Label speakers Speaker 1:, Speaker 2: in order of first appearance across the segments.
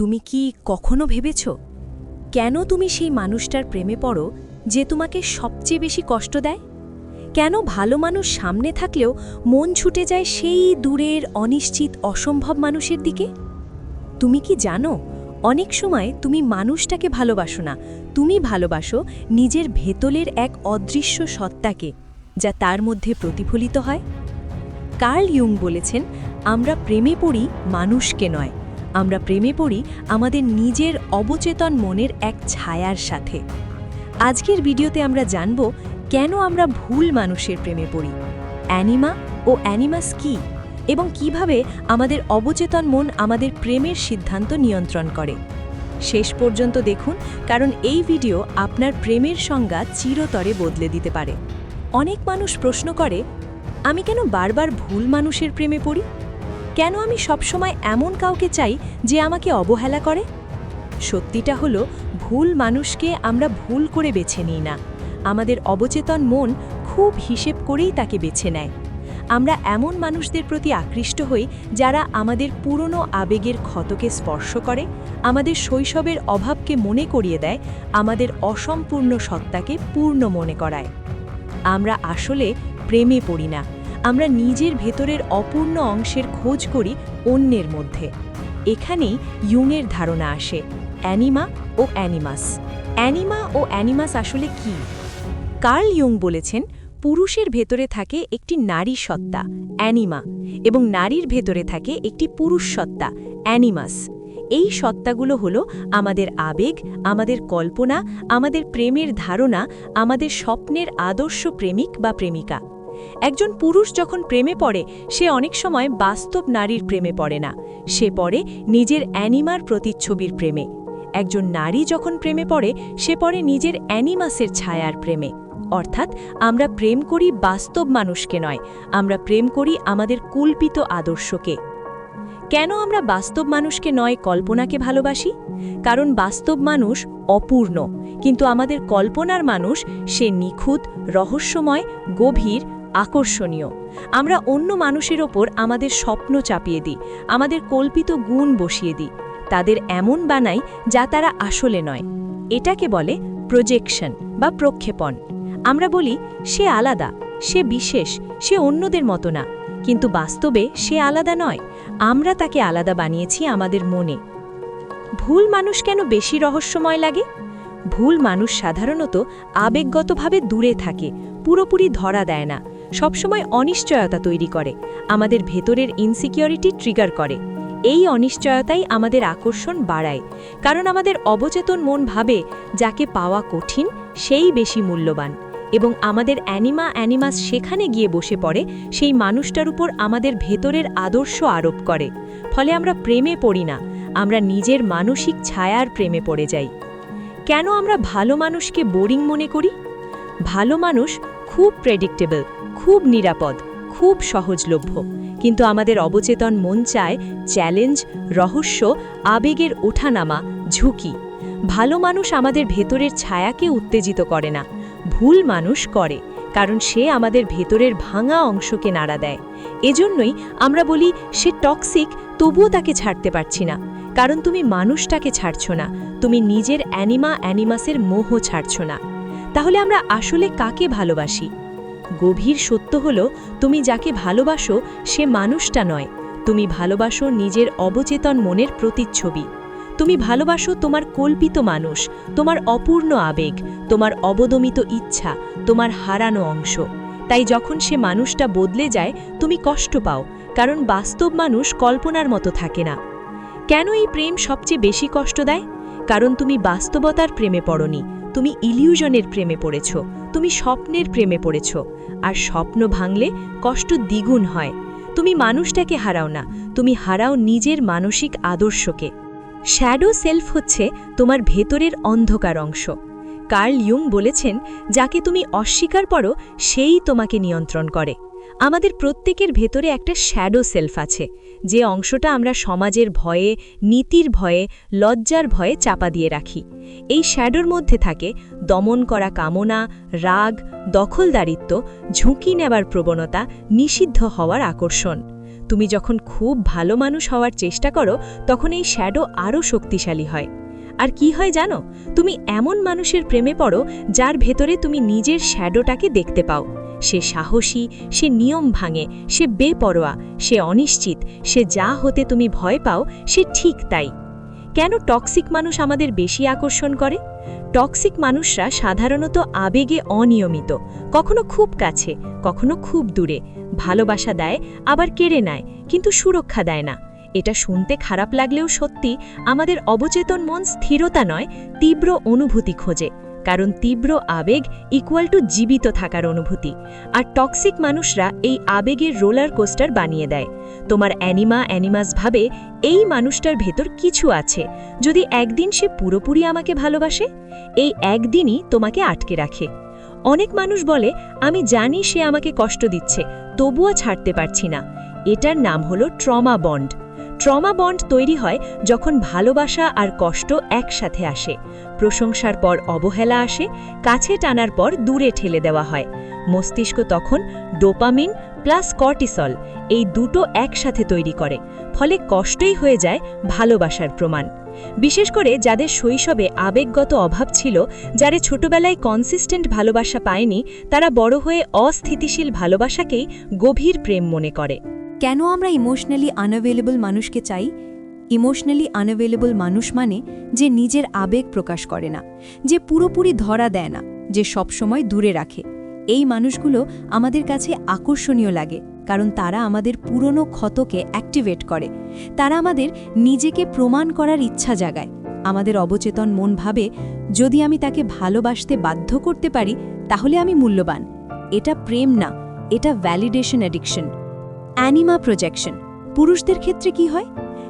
Speaker 1: তুমি কি কখনো ভেবেছ? কেন তুমি সেই মানুষটার প্রেমে পড়ো যে তোমাকে সবচেয়ে বেশি কষ্ট দেয়? কেন ভালো মানুষ সামনে থাকলেও মন ছুটে যায় সেই দূরের, অনিশ্চিত, অসম্ভব মানুষের দিকে? তুমি কি জানো, অনেক সময় তুমি মানুষটাকে ভালোবাসো না। তুমি ভালোবাসো নিজের ভেতলের এক অদৃশ্য সত্তাকে, যা তার মধ্যে প্রতিফলিত হয়। কার্ল ইয়ুং বলেছেন, আমরা প্রেমে পড়ি মানুষকে নয়। আমরা প্রেমে পড়ি আমাদের নিজের অবচেতন মনের এক ছায়ার সাথে। আজকের ভিডিওতে আমরা জানব কেন আমরা ভুল মানুষের প্রেমে পড়ি। অ্যানিমা ও অ্যানিমাস কি? এবং কীভাবে আমাদের অবচেতন মন আমাদের প্রেমের সিদ্ধান্ত নিয়ন্ত্রণ করে। শেষ পর্যন্ত দেখুন, কারণ এই ভিডিও আপনার প্রেমের সংজ্ঞা চিরতরে বদলে দিতে পারে। অনেক মানুষ প্রশ্ন করে, আমি কেন বারবার ভুল মানুষের প্রেমে পড়ি? কেন আমি সবসময় এমন কাউকে চাই যে আমাকে অবহেলা করে? সত্যিটা হলো, ভুল মানুষকে আমরা ভুল করে বেছে নিই না। আমাদের অবচেতন মন খুব হিসেব করেই তাকে বেছে নেয়। আমরা এমন মানুষদের প্রতি আকৃষ্ট হই যারা আমাদের পুরনো আবেগের ক্ষতকে স্পর্শ করে, আমাদের শৈশবের অভাবকে মনে করিয়ে দেয়, আমাদের অসম্পূর্ণ সত্তাকে পূর্ণ মনে করায়। আমরা আসলে প্রেমে পড়ি না। আমরা নিজের ভেতরের অপূর্ণ অংশের খোঁজ করি অন্যের মধ্যে। এখানেই ইউংয়ের ধারণা আসে, অ্যানিমা ও অ্যানিমাস। অ্যানিমা ও অ্যানিমাস আসলে কি? কার্ল ইয়ং বলেছেন, পুরুষের ভেতরে থাকে একটি নারী সত্তা, অ্যানিমা, এবং নারীর ভেতরে থাকে একটি পুরুষ সত্তা, অ্যানিমাস। এই সত্তাগুলো হলো আমাদের আবেগ, আমাদের কল্পনা, আমাদের প্রেমের ধারণা, আমাদের স্বপ্নের আদর্শ প্রেমিক বা প্রেমিকা। একজন পুরুষ যখন প্রেমে পড়ে, সে অনেক সময় বাস্তব নারীর প্রেমে পড়ে না। সে পড়ে নিজের অ্যানিমার প্রতিচ্ছবির প্রেমে। একজন নারী যখন প্রেমে পড়ে, সে পড়ে নিজের অ্যানিমাসের ছায়ার প্রেমে। অর্থাৎ আমরা প্রেম করি বাস্তব মানুষকে নয়, আমরা প্রেম করি আমাদের কল্পিত আদর্শকে। কেন আমরা বাস্তব মানুষকে নয় কল্পনাকে ভালোবাসি? কারণ বাস্তব মানুষ অপূর্ণ, কিন্তু আমাদের কল্পনার মানুষ সে নিখুঁত, রহস্যময়, গভীর আকর্ষণীয়। আমরা অন্য মানুষের ওপর আমাদের স্বপ্ন চাপিয়ে দিই, আমাদের কল্পিত গুণ বসিয়ে দিই, তাদের এমন বানাই যা তারা আসলে নয়। এটাকে বলে প্রজেকশন বা প্রক্ষেপণ। আমরা বলি, সে আলাদা, সে বিশেষ, সে অন্যদের মতো না। কিন্তু বাস্তবে সে আলাদা নয়, আমরা তাকে আলাদা বানিয়েছি আমাদের মনে। ভুল মানুষ কেন বেশি রহস্যময় লাগে? ভুল মানুষ সাধারণত আবেগগতভাবে দূরে থাকে, পুরোপুরি ধরা দেয় না। সবসময় অনিশ্চয়তা তৈরি করে, আমাদের ভেতরের ইনসিকিউরিটি ট্রিগার করে। এই অনিশ্চয়তাই আমাদের আকর্ষণ বাড়ায়, কারণ আমাদের অবচেতন মন ভাবে যাকে পাওয়া কঠিন, সেই বেশি মূল্যবান। এবং আমাদের অ্যানিমা অ্যানিমাস সেখানে গিয়ে বসে পড়ে, সেই মানুষটার উপর আমাদের ভেতরের আদর্শ আরোপ করে। ফলে আমরা প্রেমে পড়ি না, আমরা নিজের মানসিক ছায়ার প্রেমে পড়ে যাই। কেন আমরা ভালো মানুষকে বোরিং মনে করি? ভালো মানুষ খুব প্রেডিক্টেবল খুব নিরাপদ, খুব সহজলভ্য। কিন্তু আমাদের অবচেতন মন চায় চ্যালেঞ্জ, রহস্য, আবেগের ওঠানামা, ঝুঁকি। ভালো মানুষ আমাদের ভেতরের ছায়াকে উত্তেজিত করে না, ভুল মানুষ করে, কারণ সে আমাদের ভেতরের ভাঙা অংশকে নাড়া দেয়। এজন্যই আমরা বলি, সে টক্সিক, তবুও তাকে ছাড়তে পারছি না। কারণ তুমি মানুষটাকে ছাড়ছ না, তুমি নিজের অ্যানিমা অ্যানিমাসের মোহ ছাড়ছ না। তাহলে আমরা আসলে কাকে ভালোবাসি? গভীর সত্য হল, তুমি যাকে ভালোবাসো, সে মানুষটা নয়। তুমি ভালোবাসো নিজের অবচেতন মনের প্রতিচ্ছবি। তুমি ভালোবাসো তোমার কল্পিত মানুষ, তোমার অপূর্ণ আবেগ, তোমার অবদমিত ইচ্ছা, তোমার হারানো অংশ। তাই যখন সে মানুষটা বদলে যায়, তুমি কষ্ট পাও, কারণ বাস্তব মানুষ কল্পনার মতো থাকে না। কেন এই প্রেম সবচেয়ে বেশি কষ্ট দেয়? কারণ তুমি বাস্তবতার প্রেমে পড়নি, তুমি ইলিউশনের প্রেমে পড়েছ। তুমি স্বপ্নের প্রেমে পড়েছ, আর স্বপ্ন ভাঙলে কষ্ট দ্বিগুণ হয়। তুমি মানুষটাকে হারাও না, তুমি হারাও নিজের মানসিক আদর্শকে। শ্যাডো সেলফ হচ্ছে তোমার ভেতরের অন্ধকার অংশ। কার্ল ইয়ুং বলেছেন, যাকে তুমি অস্বীকার করো, সেই তোমাকে নিয়ন্ত্রণ করে। আমাদের প্রত্যেকের ভেতরে একটা শ্যাডো সেলফ আছে। যে অংশটা আমরা সমাজের ভয়ে, নীতির ভয়ে, লজ্জার ভয়ে চাপা দিয়ে রাখি। এই শ্যাডোর মধ্যে থাকে দমন করা কামনা, রাগ, দখলদারিত্ব, ঝুঁকি নেবার প্রবণতা, নিষিদ্ধ হওয়ার আকর্ষণ। তুমি যখন খুব ভালো মানুষ হওয়ার চেষ্টা করো, তখন এই শ্যাডো আরও শক্তিশালী হয়। আর কি হয় জানো? তুমি এমন মানুষের প্রেমে পড়ো যার ভেতরে তুমি নিজের শ্যাডোটাকে দেখতে পাও। সে সাহসী, সে নিয়ম ভাঙে, সে বেপরোয়া, সে অনিশ্চিত, সে যা হতে তুমি ভয় পাও, সে ঠিক তাই। কেন টক্সিক মানুষ আমাদের বেশি আকর্ষণ করে? টক্সিক মানুষরা সাধারণত আবেগে অনিয়মিত, কখনো খুব কাছে, কখনো খুব দূরে। ভালোবাসা দেয়, আবার কেড়ে নেয়, কিন্তু সুরক্ষা দেয় না। এটা শুনতে খারাপ লাগলেও সত্যি আমাদের অবচেতন মন স্থিরতা নয়, তীব্র অনুভূতি খোঁজে। কারণ তীব্র আবেগ ইকুয়াল টু জীবিত থাকার অনুভূতি। আর টক্সিক মানুষরা এই আবেগের রোলার কোস্টার বানিয়ে দেয়। তোমার অ্যানিমা অ্যানিমাস ভাবে এই মানুষটার ভেতর কিছু আছে। যদি একদিন সে পুরোপুরি আমাকে ভালোবাসে, এই একদিনই তোমাকে আটকে রাখে। অনেক মানুষ বলে, আমি জানি সে আমাকে কষ্ট দিচ্ছে, তবুও ছাড়তে পারছি না। এটার নাম হলো ট্রমা বন্ড। ট্রমা বন্ড তৈরি হয় যখন ভালোবাসা আর কষ্ট একসাথে আসে। প্রশংসার পর অবহেলা আসে, কাছে টানার পর দূরে ঠেলে দেওয়া হয়। মস্তিষ্ক তখন ডোপামিন প্লাস কর্টিসল এই দুটো একসাথে তৈরি করে, ফলে কষ্টই হয়ে যায় ভালোবাসার প্রমাণ। বিশেষ করে যাদের শৈশবে আবেগগত অভাব ছিল, যারা ছোটবেলায় কনসিস্টেন্ট ভালোবাসা পায়নি, তারা বড় হয়ে অস্থিতিশীল ভালোবাসাকেই গভীর প্রেম মনে করে।
Speaker 2: কেন আমরা ইমোশনালি আনঅ্যাভেলেবল মানুষকে চাই? ইমোশনালি আনঅ্যাভেলেবল মানুষ মানে যে নিজের আবেগ প্রকাশ করে না, যে পুরোপুরি ধরা দেয় না, যে সবসময় দূরে রাখে। এই মানুষগুলো আমাদের কাছে আকর্ষণীয় লাগে, কারণ তারা আমাদের পুরনো ক্ষতকে অ্যাক্টিভেট করে। তারা আমাদের নিজেকে প্রমাণ করার ইচ্ছা জাগায়। আমাদের অবচেতন মন ভাবে, যদি আমি তাকে ভালোবাসতে বাধ্য করতে পারি, তাহলে আমি মূল্যবান। এটা প্রেম না, এটা ভ্যালিডেশন অ্যাডিকশন অ্যানিমা প্রজেকশন। পুরুষদের ক্ষেত্রে কি হয়?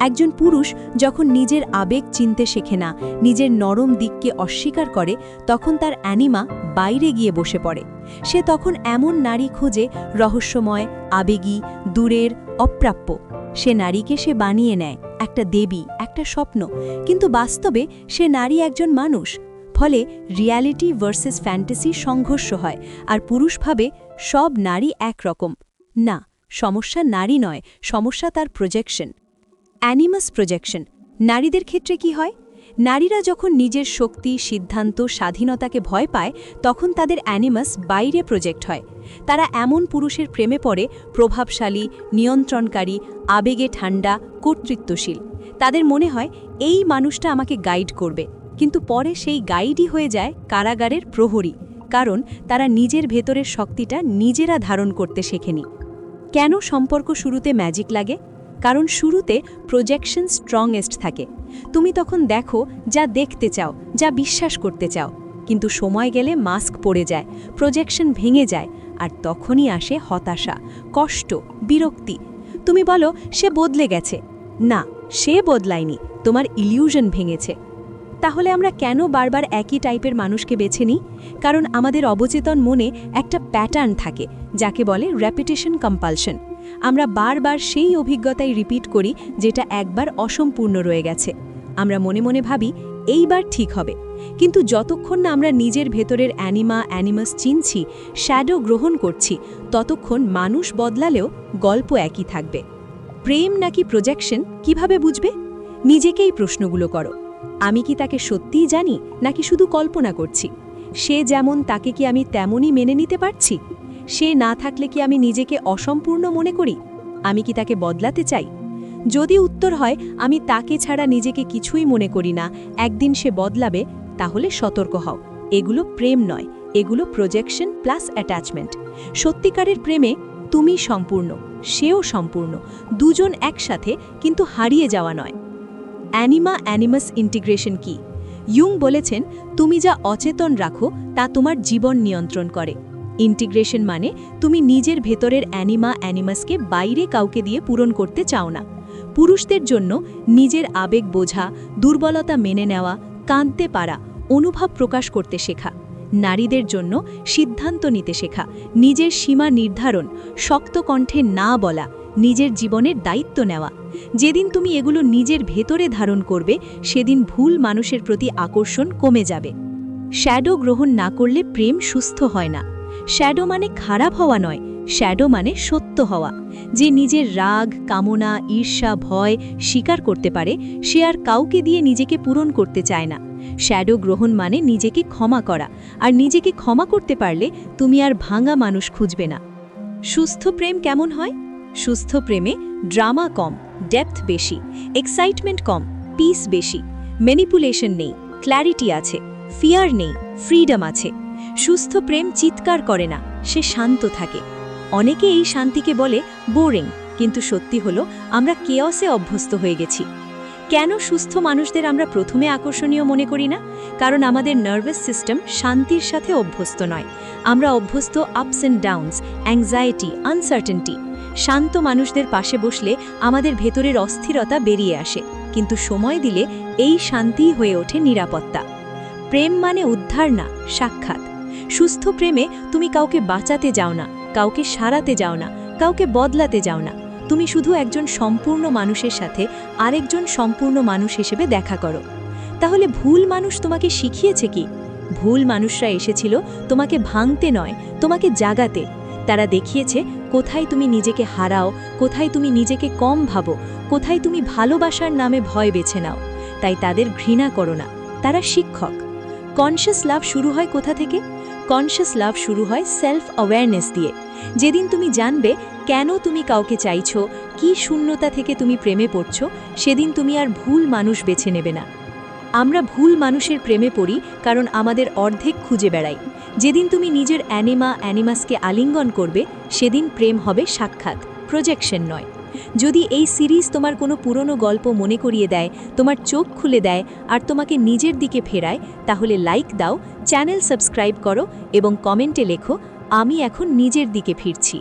Speaker 2: একজন পুরুষ যখন নিজের আবেগ চিনতে শেখে না, নিজের নরম দিককে অস্বীকার করে, তখন তার অ্যানিমা বাইরে গিয়ে বসে পড়ে। সে তখন এমন নারী খোঁজে রহস্যময়, আবেগী, দূরের, অপ্রাপ্য। সে নারীকে সে বানিয়ে নেয়, একটা দেবী, একটা স্বপ্ন। কিন্তু বাস্তবে সে নারী একজন মানুষ। ফলে রিয়ালিটি ভার্সেস ফ্যান্টাসি সংঘর্ষ হয়, আর পুরুষ ভাবে সব নারী একরকম। না সমস্যা নারী নয়, সমস্যা তার প্রজেকশন অ্যানিমাস প্রজেকশন নারীদের ক্ষেত্রে কি হয়? নারীরা যখন নিজের শক্তি, সিদ্ধান্ত, স্বাধীনতাকে ভয় পায়, তখন তাদের অ্যানিমাস বাইরে প্রজেক্ট হয়। তারা এমন পুরুষের প্রেমে পড়ে, প্রভাবশালী, নিয়ন্ত্রণকারী, আবেগে ঠান্ডা কর্তৃত্বশীল। তাদের মনে হয়, এই মানুষটা আমাকে গাইড করবে। কিন্তু পরে সেই গাইডই হয়ে যায় কারাগারের প্রহরী। কারণ তারা নিজের ভেতরের শক্তিটা নিজেরা ধারণ করতে শেখেনি। কেন সম্পর্ক শুরুতে ম্যাজিক লাগে? কারণ শুরুতে প্রজেকশন স্ট্রংয়েস্ট থাকে। তুমি তখন দেখো যা দেখতে চাও, যা বিশ্বাস করতে চাও। কিন্তু সময় গেলে মাস্ক পড়ে যায় প্রজেকশন ভেঙে যায়, আর তখনই আসে হতাশা, কষ্ট, বিরক্তি। তুমি বলো, সে বদলে গেছে। না, সে বদলায়নি, তোমার ইলিউশন ভেঙেছে। তাহলে আমরা কেন বারবার একই টাইপের মানুষকে বেছে নিই? কারণ আমাদের অবচেতন মনে একটা প্যাটার্ন থাকে, যাকে বলে র্যাপিটেশন কম্পালশন আমরা বারবার সেই অভিজ্ঞতাই রিপিট করি, যেটা একবার অসম্পূর্ণ রয়ে গেছে। আমরা মনে মনে ভাবি, এইবার ঠিক হবে। কিন্তু যতক্ষণ না আমরা নিজের ভেতরের অ্যানিমা অ্যানিমাস চিনছি শ্যাডো গ্রহণ করছি, ততক্ষণ মানুষ বদলালেও গল্প একই থাকবে। প্রেম নাকি প্রজেকশন কীভাবে বুঝবে? নিজেকেই প্রশ্নগুলো করো। আমি কি তাকে সত্যিই জানি, নাকি শুধু কল্পনা করছি? সে যেমন তাকে কি আমি তেমনই মেনে নিতে পারছি? সে না থাকলে কি আমি নিজেকে অসম্পূর্ণ মনে করি? আমি কি তাকে বদলাতে চাই? যদি উত্তর হয়, আমি তাকে ছাড়া নিজেকে কিছুই মনে করি না, একদিন সে বদলাবে, তাহলে সতর্ক হও। এগুলো প্রেম নয়, এগুলো প্রজেকশন প্লাস অ্যাটাচমেন্ট সত্যিকারের প্রেমে তুমি সম্পূর্ণ, সেও সম্পূর্ণ, দুজন একসাথে, কিন্তু হারিয়ে যাওয়া নয়। অ্যানিমা অ্যানিমাস ইন্টিগ্রেশন কি? ইউং বলেছেন, তুমি যা অচেতন রাখো, তা তোমার জীবন নিয়ন্ত্রণ করে। ইন্টিগ্রেশন মানে তুমি নিজের ভেতরের অ্যানিমা অ্যানিমাসকে বাইরে কাউকে দিয়ে পূরণ করতে চাও না। পুরুষদের জন্য নিজের আবেগ বোঝা, দুর্বলতা মেনে নেওয়া, কাঁদতে পারা, অনুভব প্রকাশ করতে শেখা। নারীদের জন্য সিদ্ধান্ত নিতে শেখা, নিজের সীমা নির্ধারণ, শক্ত কণ্ঠে না বলা, নিজের জীবনের দায়িত্ব নেওয়া। যেদিন তুমি এগুলো নিজের ভেতরে ধারণ করবে, সেদিন ভুল মানুষের প্রতি আকর্ষণ কমে যাবে। শ্যাডো গ্রহণ না করলে প্রেম সুস্থ হয় না। শ্যাডো মানে খারাপ হওয়া নয়,
Speaker 1: শ্যাডো মানে সত্য হওয়া। যে নিজের রাগ, কামনা, ঈর্ষা, ভয় স্বীকার করতে পারে, সে আর কাউকে দিয়ে নিজেকে পূরণ করতে চায় না। শ্যাডো গ্রহণ মানে নিজেকে ক্ষমা করা, আর নিজেকে ক্ষমা করতে পারলে তুমি আর ভাঙা মানুষ খুঁজবে না। সুস্থ প্রেম কেমন হয়? সুস্থ প্রেমে ড্রামা কম, ডেপথ বেশি, এক্সাইটমেন্ট কম, পিস বেশি, ম্যানিপুলেশন নেই, ক্ল্যারিটি আছে, ফিয়ার নেই, ফ্রিডম আছে। সুস্থ প্রেম চিৎকার করে না, সে শান্ত থাকে। অনেকে এই শান্তিকে বলে বোরিং, কিন্তু সত্যি হলো আমরা কেয়সে অভ্যস্ত হয়ে গেছি। কেন সুস্থ মানুষদের আমরা প্রথমে আকর্ষণীয় মনে করি না? কারণ আমাদের নার্ভাস সিস্টেম শান্তির সাথে অভ্যস্ত নয়। আমরা অভ্যস্ত ups and downs, anxiety, uncertainty শান্ত মানুষদের পাশে বসলে আমাদের ভেতরের অস্থিরতা বেরিয়ে আসে, কিন্তু সময় দিলে এই শান্তিই হয়ে ওঠে নিরাপত্তা। প্রেম মানে উদ্ধার না, সাক্ষাৎ। সুস্থ প্রেমে তুমি কাউকে বাঁচাতে যাও না, কাউকে সারাতে যাও না, কাউকে বদলাতে যাও না। তুমি শুধু একজন সম্পূর্ণ মানুষের সাথে আরেকজন সম্পূর্ণ মানুষ হিসেবে দেখা করো। তাহলে ভুল মানুষ তোমাকে শিখিয়েছে কি? ভুল মানুষরা এসেছিল তোমাকে ভাঙতে নয়, তোমাকে জাগাতে। তারা দেখিয়েছে, কোথায় তুমি নিজেকে হারাও, কোথায় তুমি নিজেকে কম ভাবো, কোথায় তুমি ভালোবাসার নামে ভয় বেছে নাও। তাই তাদের ঘৃণা করো না। তারা শিক্ষক। কনশিয়াস লাভ শুরু হয় কোথা থেকে? কনশিয়াস লাভ শুরু হয় সেলফ অ্যাওয়ারনেস দিয়ে। যেদিন তুমি জানবে কেন তুমি কাউকে চাইছো, কি শূন্যতা থেকে তুমি প্রেমে পড়ছো, সেদিন তুমি আর ভুল মানুষ বেছে নেবে না। আমরা ভুল মানুষের প্রেমে পড়ি কারণ আমাদের অর্ধেক খুঁজে বেড়াই। যেদিন তুমি নিজের অ্যানিমা অ্যানিমাসকে আলিঙ্গন করবে, সেদিন প্রেম হবে সাক্ষাৎ প্রজেকশন নয়। যদি এই সিরিজ তোমার কোনো পুরনো গল্প মনে করিয়ে দেয়, তোমার চোখ খুলে দেয় আর তোমাকে নিজের দিকে ফেরায়, তাহলে লাইক দাও চ্যানেল সাবস্ক্রাইব করো এবং কমেন্টে লেখো, আমি এখন নিজের দিকে ফিরছি।